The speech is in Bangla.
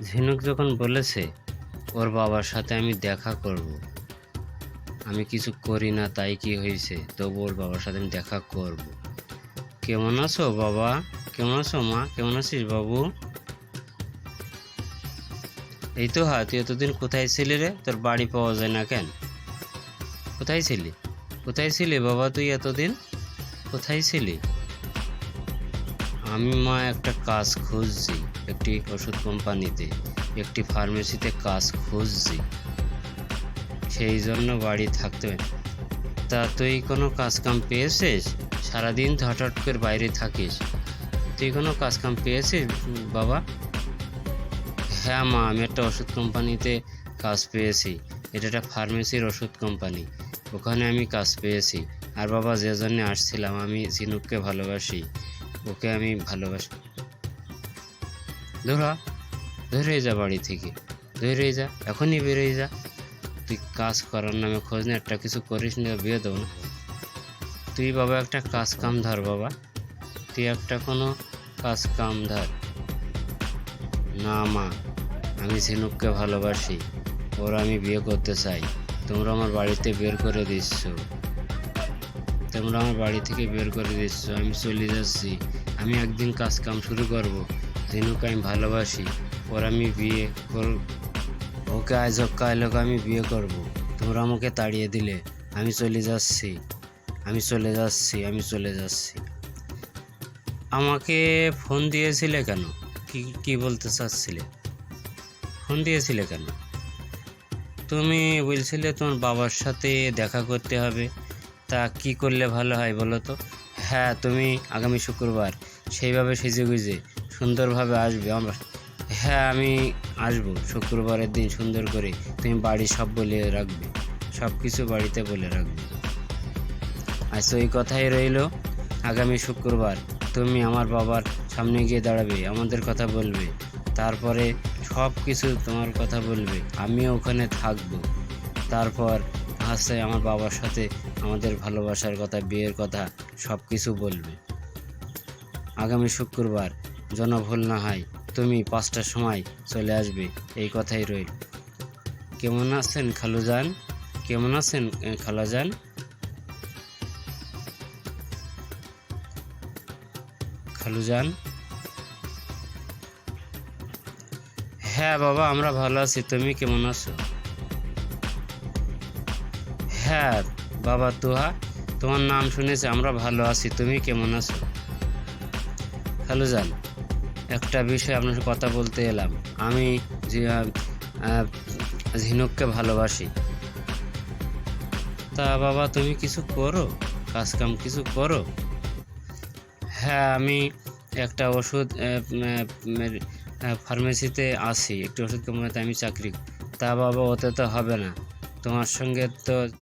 ঝিনুক যখন বলেছে, ওর বাবার সাথে আমি দেখা করব। আমি কিছু করি না, তাই কি হয়েছে? তবু ওর বাবার সাথে আমি দেখা করব। কেমন আছো বাবা? কেমন আছো মা? কেমন আছিস বাবু? এই তো হ্যাঁ তুই এতদিন কোথায় ছিলি রে? তোর বাড়ি পাওয়া যায় না কেন? কোথায় ছিলি? কোথায় ছিলি বাবা তুই এতদিন? কোথায় ছিলি? আমি মা একটা কাজ খুঁজছি, একটি ওষুধ কোম্পানিতে, একটি ফার্মেসিতে কাজ খুঁজছি। সেই জন্য বাড়ি থাকতে। তা তুই কোনো কাজ কাম পেয়েছিস? সারাদিন হঠাৎ করে বাইরে থাকিস। তুই কোনো কাজ কাম পেয়েছিস, বাবা? হ্যাঁ মা, আমি একটা ওষুধ কোম্পানিতে কাজ পেয়েছি। এটা একটা ফার্মেসির ওষুধ কোম্পানি। ওখানে আমি কাজ পেয়েছি। আর বাবা, যে জন্য আসছিলাম, আমি ঝিনুককে ভালোবাসি। ওকে আমি ভালোবাসি। ধরা, ধরে যা বাড়ি থেকে। ধরে যা, এখনই বেরিয়ে যা। তুই কাজ করার নামে খোঁজ না, একটা কিছু করিস না, বিয়ে দেবো না। তুই বাবা একটা কাজ কাম ধর বাবা। তুই একটা কোনো কাজ কাম ধর। না মা, আমি ঝিনুককে ভালোবাসি। ওর আমি বিয়ে করতে চাই। তোমরা আমার বাড়িতে বের করে দিচ্ছ। তোমরা আমার বাড়ি থেকে বের করে দিচ্ছ আমি চলে যাচ্ছি। আমি একদিন কাজ কাম শুরু করব ঝিনুকে আমি ভালোবাসি, ওর আমি বিয়ে ওকে আজ হোক কাল আমি বিয়ে করব। তোমরা আমাকে তাড়িয়ে দিলে, আমি চলে যাচ্ছি, আমি চলে যাচ্ছি, আমি চলে যাচ্ছি। আমাকে ফোন দিয়েছিলে কেন? কি কি বলতে চাচ্ছিলে? ফোন দিয়েছিলে কেন? তুমি বলছিলে তোমার বাবার সাথে দেখা করতে হবে। তা কি করলে ভালো হয় বলো তো? হ্যাঁ তুমি আগামী শুক্রবার সেইভাবে সেজে গুজে সুন্দরভাবে আসবে আমার। হ্যাঁ আমি আসব শুক্রবারের দিন সুন্দর করে। তুমি বাড়ি সব বলে রাখবে সব কিছু বাড়িতে বলে রাখবে। আচ্ছা ওই কথাই রইল, আগামী শুক্রবার তুমি আমার বাবার সামনে গিয়ে দাঁড়াবে, আমাদের কথা বলবে। তারপরে সব কিছু তোমার কথা বলবে, আমিও ওখানে থাকব। তারপর হাসতে আমার বাবার সাথে আমাদের ভালোবাসার কথা, বিয়ের কথা সব কিছু বলবে। আগামী শুক্রবার যেন ভুল না হয়, তুমি পাঁচটার সময় চলে আসবে, এই কথাই রইল। কেমন আছেন খালুজান? কেমন আছেন খালাজান? খালুজান? হ্যাঁ বাবা, আমরা ভালো আছি, তুমি কেমন আছো? হ্যাঁ বাবা তুহা, তোমার নাম শুনেছি, আমরা ভালো আছি। তুমি কেমন আছো? খালুজান একটা বিষয়ে আপনার সাথে কথা বলতে এলাম। আমি ঝিনুককে ভালোবাসি। তা বাবা, তুমি কিছু করো? কাজ কাম কিছু করো? হ্যাঁ আমি একটা ওষুধ ফার্মেসিতে আছি। একটি ওষুধ কোম্পানিতে আমি চাকরি। তা বাবা, ওতে তো হবে না। তোমার সঙ্গে তো